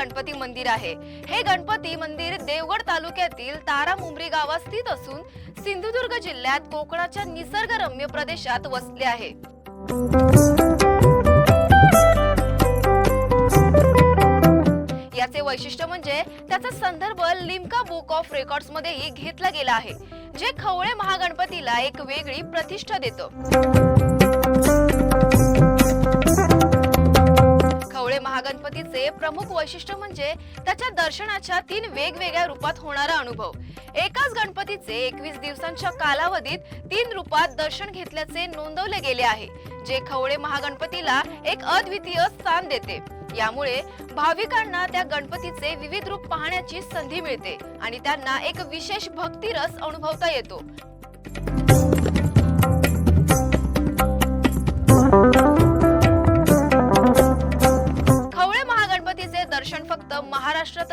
गणपती मंदिर आहे. हे गणपती मंदिर देवगड तालुक्यातील तारा मुंबरी गावात स्थित असून सिंधुदुर्ग जिल्ह्यात कोकणाच्या निसर्गरम्य प्रदेशात वसले आहे. याचे वैशिष्ट्य म्हणजे त्याचा संदर्भ लिम्का बुक ऑफ रेकॉर्ड्स मध्येही घेतला गेला आहे जे खवळे महागणपतीला एक वेगळी प्रतिष्ठा देतं. डोळे महागणपतीचे प्रमुख वैशिष्ट्य म्हणजे त्याच्या दर्शनाच्या तीन वेगवेगळ्या रूपात होणारा अनुभव. एकाच गणपतीचे एकवीस दिवसांच्या कालावधीत तीन रूपात दर्शन घेतल्याचे नोंदवले गेले आहे जे खवळे महागणपतीला एक अद्वितीय स्थान देते. यामुळे भाविकांना त्या गणपतीचे विविध रूप पाहण्याची संधी मिळते आणि त्यांना एक विशेष भक्तिरस अनुभवता येतो.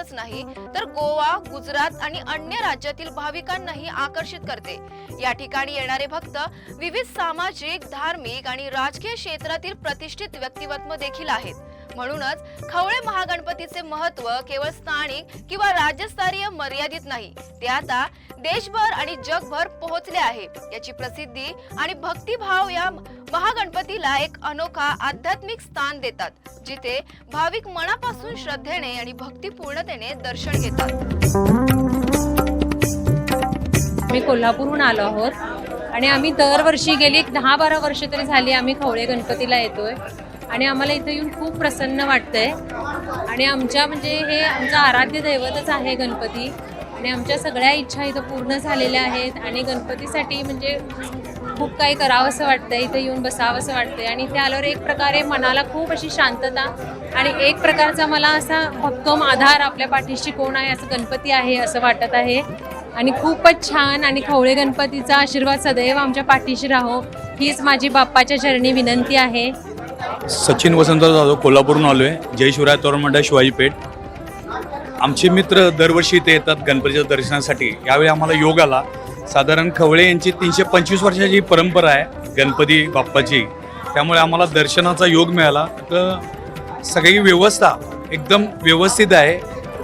महाराष्ट्रातच नाही तर गोवा गुजरात आणि अन्य राज्यातील भाविकांनाही आकर्षित करते. या ठिकाणी येणारे भक्त विविध सामाजिक धार्मिक आणि राजकीय क्षेत्रातील प्रतिष्ठित व्यक्तिमत्व देखील आहेत. म्हणूनच खवळे महागणपतीचे महत्त्व केवळ स्थानिक किंवा राज्यस्तरीय मर्यादित नाही. ते आता देशभर आणि जगभर पोहोचले आहे. याची प्रसिद्धी आणि भक्तिभाव या महागणपतीला एक अनोखा आध्यात्मिक स्थान देतात जिथे भाविक मनापासून श्रद्धेने आणि भक्तिपूर्णतेने दर्शन घेतात. आम्ही कोल्हापूरहून आलो आहोत आणि आम्ही दरवर्षी गेली एक दहा बारा वर्ष तरी झाली आम्ही खवळे गणपतीला येतोय. आणि आम्हाला इथं येऊन खूप प्रसन्न वाटतंय. आणि आमच्या म्हणजे हे आमचं आराध्य दैवतच आहे गणपती. आणि आमच्या सगळ्या इच्छा इथं पूर्ण झालेल्या आहेत. आणि गणपतीसाठी म्हणजे खूप काही करावं असं वाटतंय. इथं येऊन बसावं असं वाटतंय. आणि इथे आल्यावर एक प्रकारे मनाला खूप अशी शांतता आणि एक प्रकारचा मला असा भक्कम आधार आपल्या पाठीशी कोण आहे असं गणपती आहे असं वाटत आहे. आणि खूपच छान आणि खवळे गणपतीचा आशीर्वाद सदैव आमच्या पाठीशी राहो. हीच माझी बाप्पाच्या चरणी विनंती आहे. सचिन वसंतराव जाधव कोल्हापूरहून आलो आहे जय शिवराय तोरण मंडळ शिवाजी पेठ. आमचे मित्र दरवर्षी इथे येतात गणपतीच्या दर्शनासाठी. यावेळी आम्हाला योग आला. साधारण खवळे यांची तीनशे पंचवीस वर्षाची परंपरा आहे गणपती बाप्पाची त्यामुळे आम्हाला दर्शनाचा योग मिळाला. तर सगळी व्यवस्था एकदम व्यवस्थित आहे.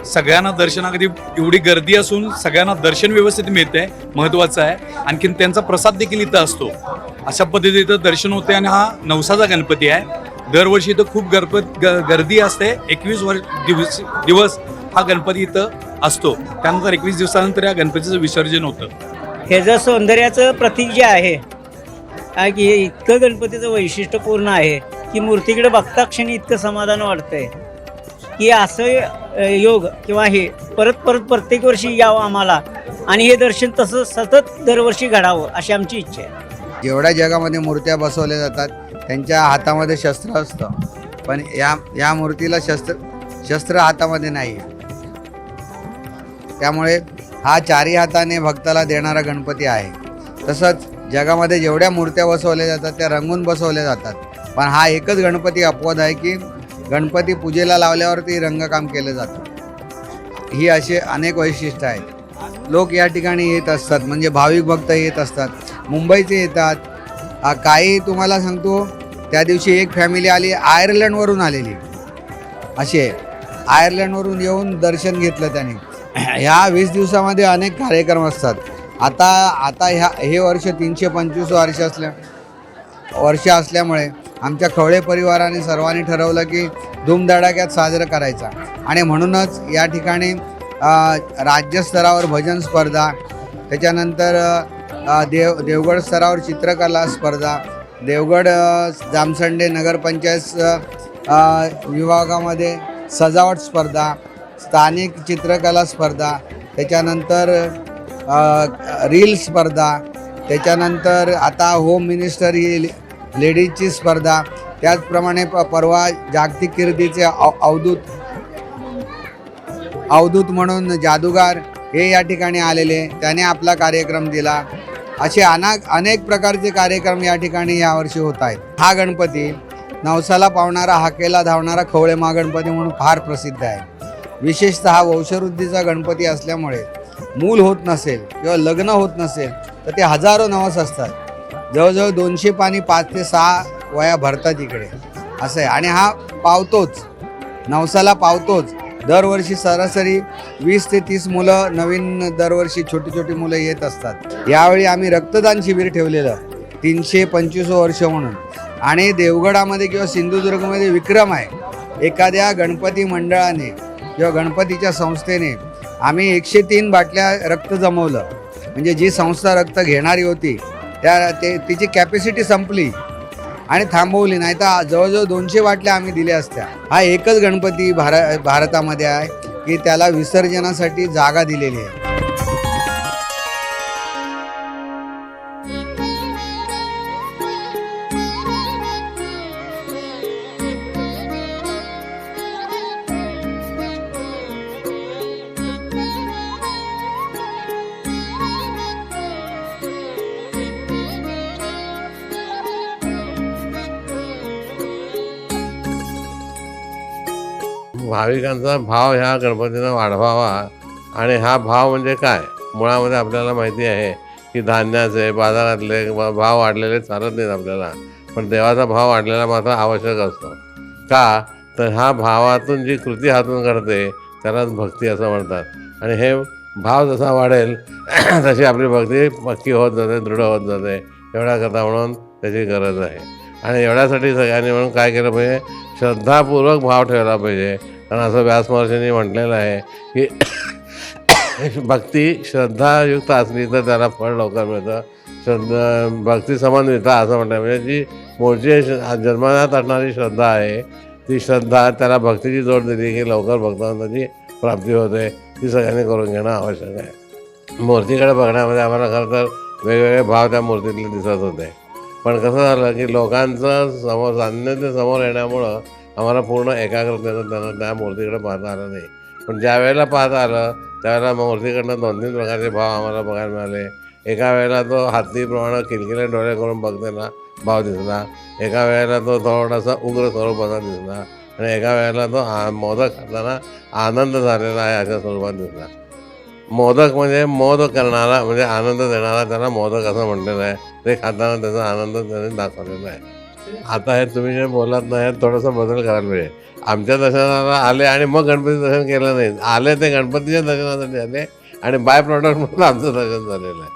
सगळ्यांना दर्शनाकधी एवढी गर्दी असून सगळ्यांना दर्शन व्यवस्थित मिळते महत्त्वाचं आहे. आणखीन त्यांचा प्रसाद देखील इथं असतो. अशा पद्धतीने इथं दर्शन होते आणि हा नवसाचा गणपती आहे. दरवर्षी इथं खूप गणपत ग गर्दी असते. एकवीस वर्ष दिवस दिवस हा गणपती इथं असतो. त्यानंतर एकवीस दिवसानंतर या गणपतीचं विसर्जन होतं. ह्याचं सौंदर्याचं प्रतीक जे आहे काय की हे इतकं गणपतीचं वैशिष्ट्यपूर्ण आहे की मूर्तीकडे बघता क्षणी इतकं समाधान वाटतंय. की असं योग किंवा हे परत परत प्रत्येक वर्षी यावं आम्हाला. आणि हे दर्शन तसं सतत दरवर्षी घडावं अशी आमची इच्छा आहे. जेवढ्या जगामध्ये मूर्त्या बसवल्या जातात त्यांच्या हातामध्ये शस्त्र असतं. पण या या मूर्तीला शस्त्र शस्त्र हातामध्ये नाही. त्यामुळे हा चारी हाताने भक्ताला देणारा गणपती आहे. तसंच जगामध्ये जेवढ्या मूर्त्या बसवल्या जातात त्या रंगून बसवल्या जातात. पण हा एकच गणपती अपवाद आहे की गणपती पूजेला लावल्यावरती रंगकाम केलं जातं. ही असे अनेक वैशिष्ट्य आहेत. लोक या ठिकाणी येत असतात म्हणजे भाविक भक्त येत असतात. मुंबईचे येतात. काही तुम्हाला सांगतो त्या दिवशी एक फॅमिली आली आयर्लंडवरून आलेली. असे आयर्लंडवरून येऊन दर्शन घेतलं त्याने. ह्या वीस दिवसामध्ये अनेक कार्यक्रम असतात. आता आता ह्या हे वर्ष तीनशे पंचवीस वर्ष असल्या वर्ष असल्यामुळे आमच्या खवळे परिवाराने सर्वांनी ठरवलं की धूमधडाक्यात साजरं करायचा. आणि म्हणूनच या ठिकाणी राज्यस्तरावर भजन स्पर्धा त्याच्यानंतर देव देवगड स्तरावर चित्रकला स्पर्धा देवगड जामसंडे नगरपंचायत विभागामध्ये सजावट स्पर्धा स्थानिक चित्रकला स्पर्धा त्याच्यानंतर रील स्पर्धा त्याच्यानंतर आता होम मिनिस्टर ही लेडीजची स्पर्धा त्याचप्रमाणे प परवा जागतिक कीर्तीचे अव अवधूत अवधूत म्हणून जादूगार हे या ठिकाणी आलेले. त्याने आपला कार्यक्रम दिला. असे अना अनेक प्रकारचे कार्यक्रम या ठिकाणी यावर्षी होत आहेत. हा गणपती नवसाला पावणारा हाकेला धावणारा खवळे महागणपती म्हणून फार प्रसिद्ध आहे. विशेषतः वंशवृद्धीचा गणपती असल्यामुळे मूल होत नसेल किंवा लग्न होत नसेल तर ते हजारो नवस असतात. जवळजवळ दोनशे पाणी पाच ते सहा वया भरतात इकडे. असं आहे. आणि हा पावतोच. नवसाला पावतोच. दरवर्षी सरासरी वीस ते तीस मुलं नवीन दरवर्षी छोटी छोटी मुलं येत असतात. यावेळी आम्ही रक्तदान शिबिर ठेवलेलं. तीनशे पंचवीस वर्ष म्हणून. आणि देवगडामध्ये किंवा सिंधुदुर्गमध्ये विक्रम आहे. एखाद्या गणपती मंडळाने किंवा गणपतीच्या संस्थेने आम्ही एकशे तीन बाटल्या रक्त जमवलं. म्हणजे जी संस्था रक्त घेणारी होती त्या ते तिची कॅपॅसिटी संपली. आणि थांबवली नाही तर जवळजवळ दोनशे बाटल्या आम्ही दिल्या असत्या. हा एकच गणपती भार भारतामध्ये आहे की त्याला विसर्जनासाठी जागा दिलेली आहे. भाविकांचा भाव ह्या गणपतीनं वाढवावा. आणि हा भाव म्हणजे काय? मुळामध्ये आपल्याला माहिती आहे की धान्याचे बाजारातले भाव वाढलेले चालत नाहीत आपल्याला. पण देवाचा भाव वाढलेला मात्र आवश्यक असतो. का? तर हा भावातून जी कृती हातून घडते त्यालाच भक्ती असं म्हणतात. आणि हे भाव जसा वाढेल तशी आपली भक्ती पक्की होत जाते दृढ होत जाते. एवढ्याकरता म्हणून त्याची गरज आहे. आणि एवढ्यासाठी सगळ्यांनी म्हणून काय केलं पाहिजे? श्रद्धापूर्वक भाव ठेवला पाहिजे. कारण असं व्यासमहर्षींनी म्हटलेलं आहे की भक्ती श्रद्धायुक्त असली तर त्याला फळ लवकर मिळतं. श्रद्धा भक्ती समन्विता असं म्हणतात म्हणजे जी मूळची श- जन्मनात असणारी श्रद्धा आहे ती श्रद्धा त्याला भक्तीची जोड दिली की लवकर भक्तांची प्राप्ती होते. ती सगळ्यांनी करून घेणं आवश्यक आहे. मूर्तीकडे बघण्यामध्ये आम्हाला खरं तर वेगवेगळे भाव त्या मूर्तीतले दिसत होते. पण कसं झालं की लोकांचं समोर सान्निध्य समोर येण्यामुळं आम्हाला पूर्ण एकाग्रतेनं त्यांना त्या मूर्तीकडे पाहता आलं नाही. पण ज्या वेळेला पाहता आलं त्यावेळेला मूर्तीकडनं दोन तीन प्रकारचे भाव आम्हाला बघायला मिळाले. एका वेळेला तो हातीप्रमाणे किलकिले डोळे करून बघताना भाव दिसला. एका वेळेला तो थोडासा उग्र स्वरूपाचा दिसला. आणि एका वेळेला तो आ मोदक खाताना आनंद झालेला आहे अशा स्वरूपात दिसला. मोदक म्हणजे मोद करणारा म्हणजे आनंद देणारा त्याला मोदक असं म्हटलेलं आहे. ते खाताना त्याचा आनंद त्याने दाखवलेला आहे. आता हे तुम्ही जे बोलत नाही थोडंसं बदल करायला मिळेल. आमच्या दर्शनाला आले आणि मग गणपती दर्शन केलं नाही. आले ते गणपतीच्या दर्शनासाठी आले आणि बाय प्रॉडक्ट म्हणून आमचं दर्शन झालेलं आहे.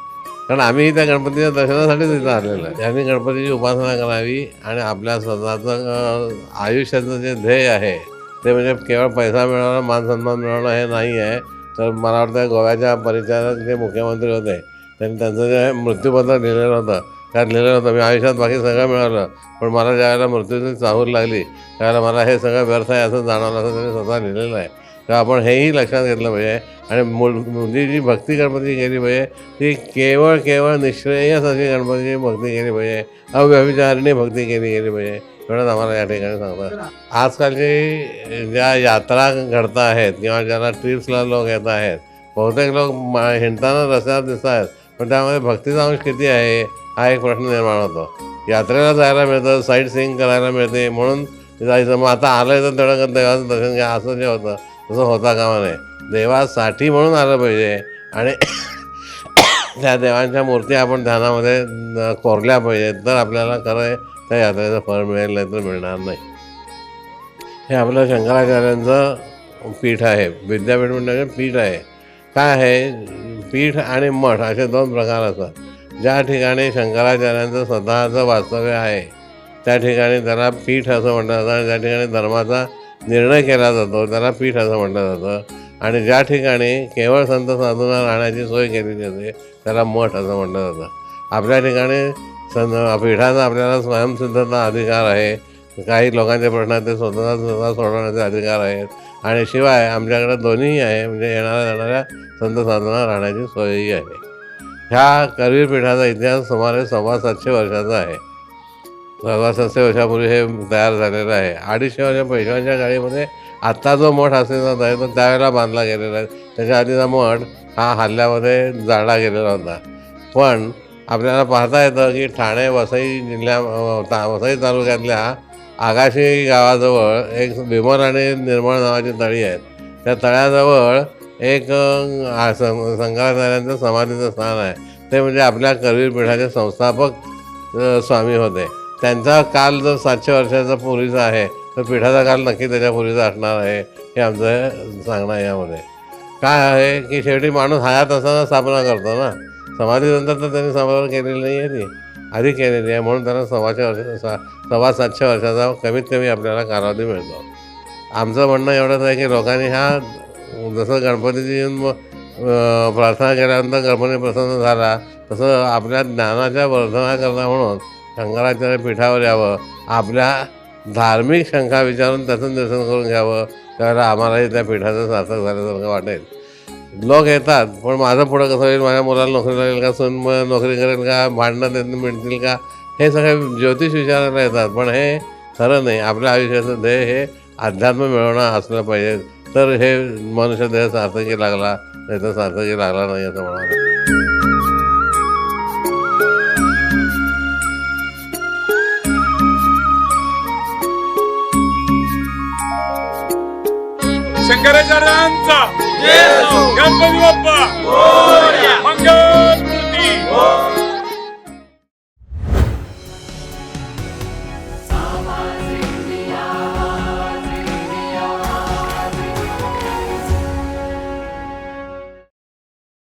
कारण आम्ही त्या गणपतीच्या दर्शनासाठीच इथं आलेलो आहे. त्यांनी गणपतीची उपासना करावी आणि आपल्या स्वतःचं आयुष्याचं जे ध्येय आहे ते म्हणजे केवळ पैसा मिळवणं मान सन्मान मिळवणं हे नाही आहे. तर मला वाटतं गोव्याच्या परिचारक जे मुख्यमंत्री होते त्यांनी त्यांचं जे मृत्यूपत्र लिहिलेलं होतं त्यात लिहिलेलं होतं. मी आयुष्यात बाकी सगळं मिळालं पण मला ज्यावेळेला मृत्यूची चाहूल लागली त्यावेळेला मला हे सगळं व्यर्थ आहे असं जाणवलं असं त्यांनी स्वतः लिहिलेलं आहे. तर आपण हेही लक्षात घेतलं पाहिजे. आणि मूळ मुली जी भक्ती गणपती केली पाहिजे. ती केवळ केवळ निश्रेयस अशी गणपतीची भक्ती केली पाहिजे. अव्यभिचारिणी भक्ती केली गेली पाहिजे. एवढंच आम्हाला या ठिकाणी सांगतात. आजकालची ज्या यात्रा घडत आहेत किंवा ज्याला ट्रिप्सला लोक येत आहेत बहुतेक लोक मा- हिंडताना रस्त्यावर दिसत आहेत. पण त्यामध्ये भक्तीचा अंश किती आहे हा एक प्रश्न निर्माण होतो. यात्रेला जायला मिळतं साईट सीईंग करायला मिळते म्हणून जायचं मग आता आलं तर तेवढं देवाचं दर्शन घ्या असं जे होतं तसं होता कामा नये. देवासाठी म्हणून आलं पाहिजे आणि त्या देवांच्या मूर्ती आपण ध्यानामध्ये कोरल्या पाहिजेत तर आपल्याला खरं आहे त्या यात्रेचं फळ मिळेल नाही तर मिळणार नाही. हे आपलं शंकराचार्यांचं पीठ आहे विद्यापीठ म्हणजे पीठ आहे. काय आहे? पीठ आणि मठ असे दोन प्रकार असतात. ज्या ठिकाणी शंकराचार्यांचं स्वतःचं वास्तव्य आहे त्या ठिकाणी त्याला पीठ असं म्हटलं जातं. ज्या ठिकाणी धर्माचा निर्णय केला जातो त्याला पीठ असं म्हटलं जातं. आणि ज्या ठिकाणी केवळ संत साधूंना राहण्याची सोय केलेली असते त्याला मठ असं म्हटलं जातं. आपल्या ठिकाणी सं पीठाचा आपल्याला स्वयंसिद्धता अधिकार आहे. काही लोकांचे प्रश्न ते स्वतःचा स्वतः सोडवण्याचे अधिकार आहेत. आणि शिवाय आमच्याकडे दोन्हीही आहे. म्हणजे येणाऱ्या जाणाऱ्या संत साधना राहण्याची सोयही आहे. ह्या करवीर पीठाचा इतिहास सुमारे सव्वा सातशे वर्षाचा आहे. सव्वा सातशे वर्षापूर्वी हे तयार झालेलं आहे. अडीचशे वर्ष पैशवांच्या काळीमध्ये आत्ता जो मठ असलेला आहे तो त्यावेळेला बांधला गेलेला आहे. त्याच्या आधीचा मठ हा हल्ल्यामध्ये जाळला गेलेला होता. पण आपल्याला पाहता येतं की ठाणे वसई जिल्ह्या ता वसई तालुक्यातल्या आगाशी गावाजवळ एक भीमर आणि निर्मळ नावाची तळी आहेत त्या तळ्याजवळ एक अं, समाधीचं स्थान आहे. ते म्हणजे आपल्या करवीर पीठाचे संस्थापक स्वामी होते. त्यांचा काल जर सातशे वर्षाचा पूर्वीचा आहे तर पिठाचा काल नक्की त्याच्या पुरीचा असणार आहे हे आमचं सांगणं आहे यामध्ये. काय आहे की शेवटी माणूस हयात असताना स्थापना करतो ना? समाधीनंतर तर त्यांनी समाधान केलेली नाही आहे ती. आधी केलेली आहे म्हणून त्यांना सव्वाशे वर्ष सव्वा सातशे वर्षाचा कमीत कमी आपल्याला कालावधी मिळतो. आमचं म्हणणं एवढंच आहे की लोकांनी हा जसं गणपतीची येऊन प्रार्थना केल्यानंतर गणपती प्रसन्न झाला तसं आपल्या ज्ञानाच्या वर्धना करणं म्हणून शंकराचार्य पीठावर यावं आपल्या धार्मिक शंका विचारून त्याचं निरसन करून घ्यावं त्यावेळेला आम्हालाही त्या पीठाचं सार्थक झाल्यासारखं वाटेल. लोक येतात पण माझं पुढं कसं होईल माझ्या मुलाला नोकरी लागेल का सून नोकरी करेल का भांडणं त्यांना मिळतील का हे सगळे ज्योतिष विचारायला येतात. पण हे खरं नाही आपल्या आयुष्याचं ध्येय हे अध्यात्म मिळवणं असलं पाहिजे. तर हे मनुष्य देह सार्थकी लागला नाही तर सार्थकी लागला नाही असं म्हणाला शंकराचार्यांचा गणपती बाप्पा मंगल मूर्ती